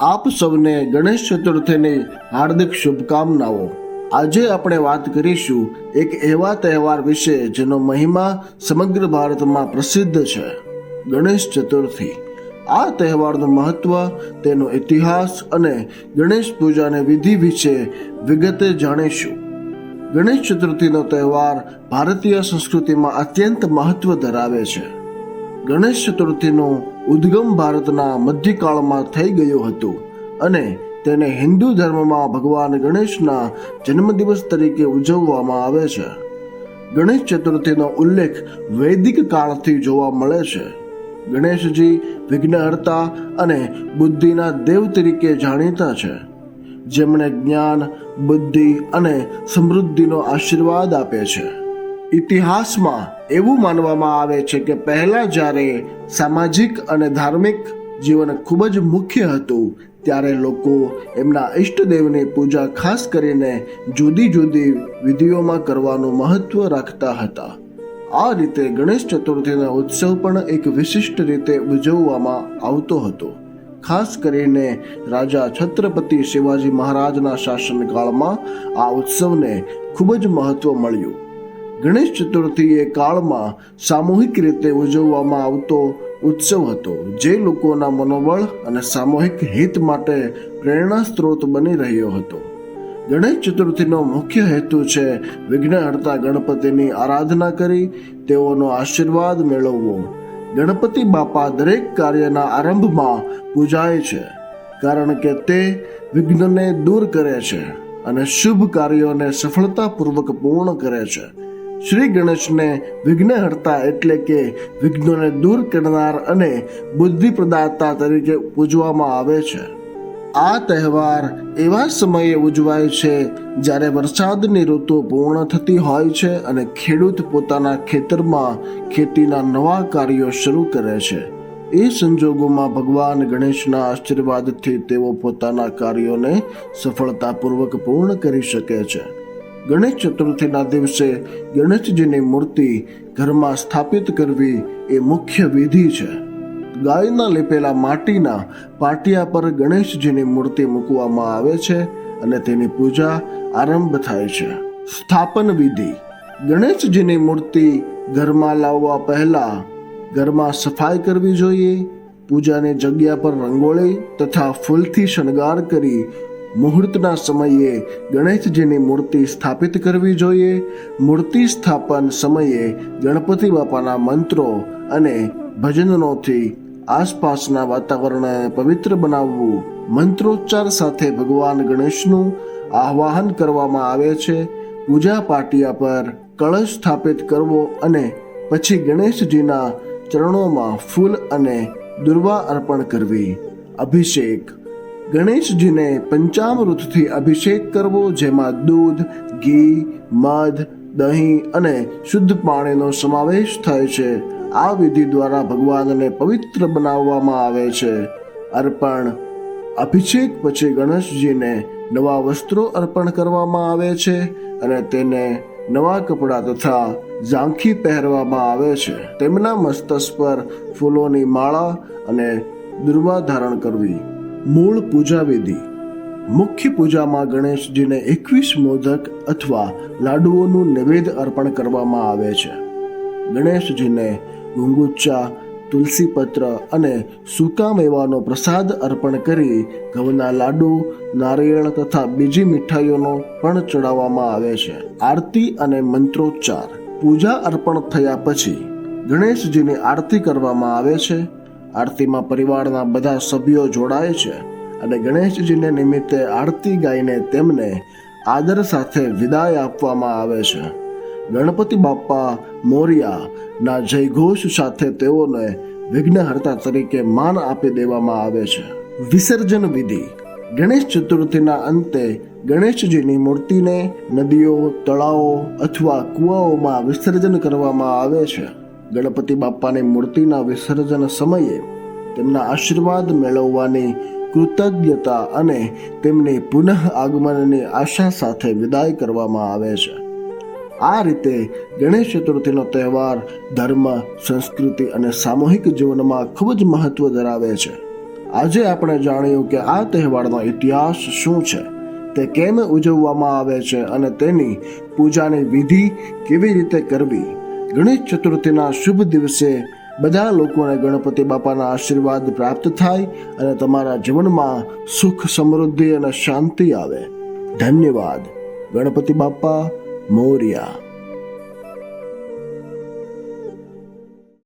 આપ સૌને ગણેશ ચતુર્થીની હાર્દિક શુભકામનાઓ. આજે આપણે વાત કરીશું એક એવા તહેવાર વિશે જેનો મહિમા સમગ્ર ભારતમાં પ્રસિદ્ધ છે. ગણેશ ચતુર્થી. આ તહેવારનું મહત્વ, તેનો ઇતિહાસ અને ગણેશ પૂજાની વિધિ વિશે વિગતે જાણીશું. ગણેશ ચતુર્થીનો તહેવાર ભારતીય સંસ્કૃતિમાં અત્યંત મહત્વ ધરાવે છે. ગણેશ ચતુર્થીનું ઉદ્ગમ ભારતના મધ્યકાળમાં થઈ ગયું હતું અને તેને હિન્દુ ધર્મમાં ભગવાન ગણેશના જન્મદિવસ તરીકે ઉજવવામાં આવે છે. ગણેશ ચતુર્થીનો ઉલ્લેખ વૈદિક કાળથી જોવા મળે છે. ગણેશજી વિઘ્નહર્તા અને બુદ્ધિના દેવ તરીકે જાણીતા છે. જેમણે જ્ઞાન, બુદ્ધિ અને સમૃદ્ધિનો આશીર્વાદ આપે છે. ઇતિહાસમાં એવું માનવામાં આવે છે કે પહેલા જ્યારે સામાજિક અને ધાર્મિક જીવન ખૂબ જ મુખ્ય હતું, ત્યારે લોકો એમના ઈષ્ટદેવની પૂજા ખાસ કરીને જુદી જુદી વિધિઓમાં કરવાનું મહત્વ રાખતા હતા. આ રીતે ગણેશ ચતુર્થીનો ઉત્સવ પણ એક વિશિષ્ટ રીતે ઉજવવામાં આવતો હતો. ખાસ કરીને રાજા છત્રપતિ શિવાજી મહારાજના શાસનકાળમાં આ ઉત્સવને ખૂબ જ મહત્વ મળ્યું. ગણેશ ચતુર્થી એ કાળમાં સામૂહિક રીતે ઉજવવામાં આવતો ઉત્સવ હતો, જે લોકોના મનોબળ અને સામૂહિક હિત માટે પ્રેરણા સ્ત્રોત બની રહ્યો હતો. ગણેશ ચતુર્થીનો મુખ્ય હેતુ છે વિઘ્નહર્તા ગણપતિની આરાધના કરી, તેઓનો આશીર્વાદ મેળવવો. ગણપતિ બાપા દરેક કાર્યના આરંભમાં પૂજાય છે, કારણ કે તે વિઘ્નને દૂર કરે છે અને શુભ કાર્યોને સફળતાપૂર્વક પૂર્ણ કરે છે. શ્રી ગણેશને વિઘ્નહર્તા એટલે કે વિઘ્નોને દૂર કરનાર અને બુદ્ધિ પ્રદાતા તરીકે પૂજવામાં આવે છે. આ તહેવાર એવા સમયે ઉજવાય છે જ્યારે વરસાદની ઋતુ પૂર્ણ થતી હોય છે અને ખેડૂત પોતાના ખેતરમાં ખેતીના નવા કાર્યો શરૂ કરે છે. એ સંજોગોમાં ભગવાન ગણેશના આશીર્વાદથી તેઓ પોતાના કાર્યોને સફળતાપૂર્વક પૂર્ણ કરી શકે છે. ગણેશ ચતુર્થીના દિવસે ગણેશજીની મૂર્તિ ઘરમાં સ્થાપિત કરવી એ મુખ્ય વિધિ છે. ગાયના લીપેલા માટીના પાટિયા પર ગણેશજીની મૂર્તિ મૂકવામાં આવે છે અને તેની પૂજા આરંભ થાય છે. સ્થાપન વિધિ. ગણેશજીની મૂર્તિ ઘરમાં લાવવા પહેલા ઘરમાં સફાઈ કરવી જોઈએ, પૂજાની જગ્યા પર રંગોળી તથા ફૂલથી શણગાર કરી મુહૂર્તના સમયે ગણેશજીની મૂર્તિ સ્થાપિત કરવી જોઈએ. મૂર્તિ સ્થાપન સમયે ગણપતિ બાપાના મંત્રો અને ભજનોથી આસપાસના વાતાવરણને પવિત્ર બનાવવું. મંત્રોચ્ચાર સાથે ભગવાન ગણેશનું આહ્વાન કરવામાં આવે છે. પૂજા પાટિયા પર કળશ સ્થાપિત કરવો અને પછી ગણેશજીના ચરણોમાં ફૂલ અને દુર્વા અર્પણ કરવી. અભિષેક ગણેશજીને પંચામૃતથી અભિષેક કરવો, જેમાં દૂધ, ઘી, મધ, દહીં અને શુદ્ધ પાણીનો સમાવેશ થાય છે. આ વિધિ દ્વારા ભગવાનને પવિત્ર બનાવવામાં આવે છે. અર્પણ. અભિષેક પછી ગણેશજીને નવા વસ્ત્રો અર્પણ કરવામાં આવે છે અને તેને નવા કપડાં તથા ઝાંખી પહેરવામાં આવે છે. તેમના મસ્તક પર ફૂલોની માળા અને દુર્વા ધારણ કરવી. મૂળ પૂજા મુખ્ય પૂજામાં ગણેશજીને એકવીસ મોદક અથવા લાડુઓનું નૈવેદ્ય અર્પણ કરવામાં આવે છે. ગણેશજીને ગુંગુચ્ચા તુલસી પત્ર અને સૂકા મેવાનો પ્રસાદ અર્પણ કરી ઘઉંના લાડુ, નારિયેળ તથા બીજી મીઠાઈઓનો પણ ચડાવવામાં આવે છે. આરતી અને મંત્રોચ્ચાર. પૂજા અર્પણ થયા પછી ગણેશજીની આરતી કરવામાં આવે છે. આરતીમાં પરિવારના બધા સભ્યો જોડાય છે અને ગણેશજીને નિમિત્તે આરતી ગાઈને તેમને આદર સાથે વિદાય આપવામાં આવે છે. ગણપતિ બાપ્પા મોરિયાના જયઘોષ સાથે તેઓને વિઘ્નહર્તા તરીકે માન આપી દેવામાં આવે છે. વિસર્જન વિધિ. ગણેશ ચતુર્થીના અંતે ગણેશજીની મૂર્તિને નદીઓ, તળાવો અથવા કુવાઓમાં વિસર્જન કરવામાં આવે છે. ગણપતિ બાપ્પાની મૂર્તિના વિસર્જન સમયે તેમના આશીર્વાદ મેળવવાની કૃતજ્ઞતા અને તેમની પુનઃ આગમનની આશા સાથે વિદાય કરવામાં આવે છે. આ રીતે ગણેશ ચતુર્થીનો તહેવાર ધર્મ, સંસ્કૃતિ અને સામૂહિક જીવનમાં ખૂબ જ મહત્વ ધરાવે છે. આજે આપણે જાણ્યું કે આ તહેવારનો ઇતિહાસ શું છે, તે કેમ ઉજવવામાં આવે છે અને તેની પૂજાની વિધિ કેવી રીતે કરવી ગણેશ ચતુર્થીના શુભ દિવસે બધા લોકોને ગણપતિ બાપાના આશીર્વાદ પ્રાપ્ત થાય અને તમારા જીવનમાં સુખ, સમૃદ્ધિ અને શાંતિ આવે. ધન્યવાદ. ગણપતિ બાપા મોર્યા.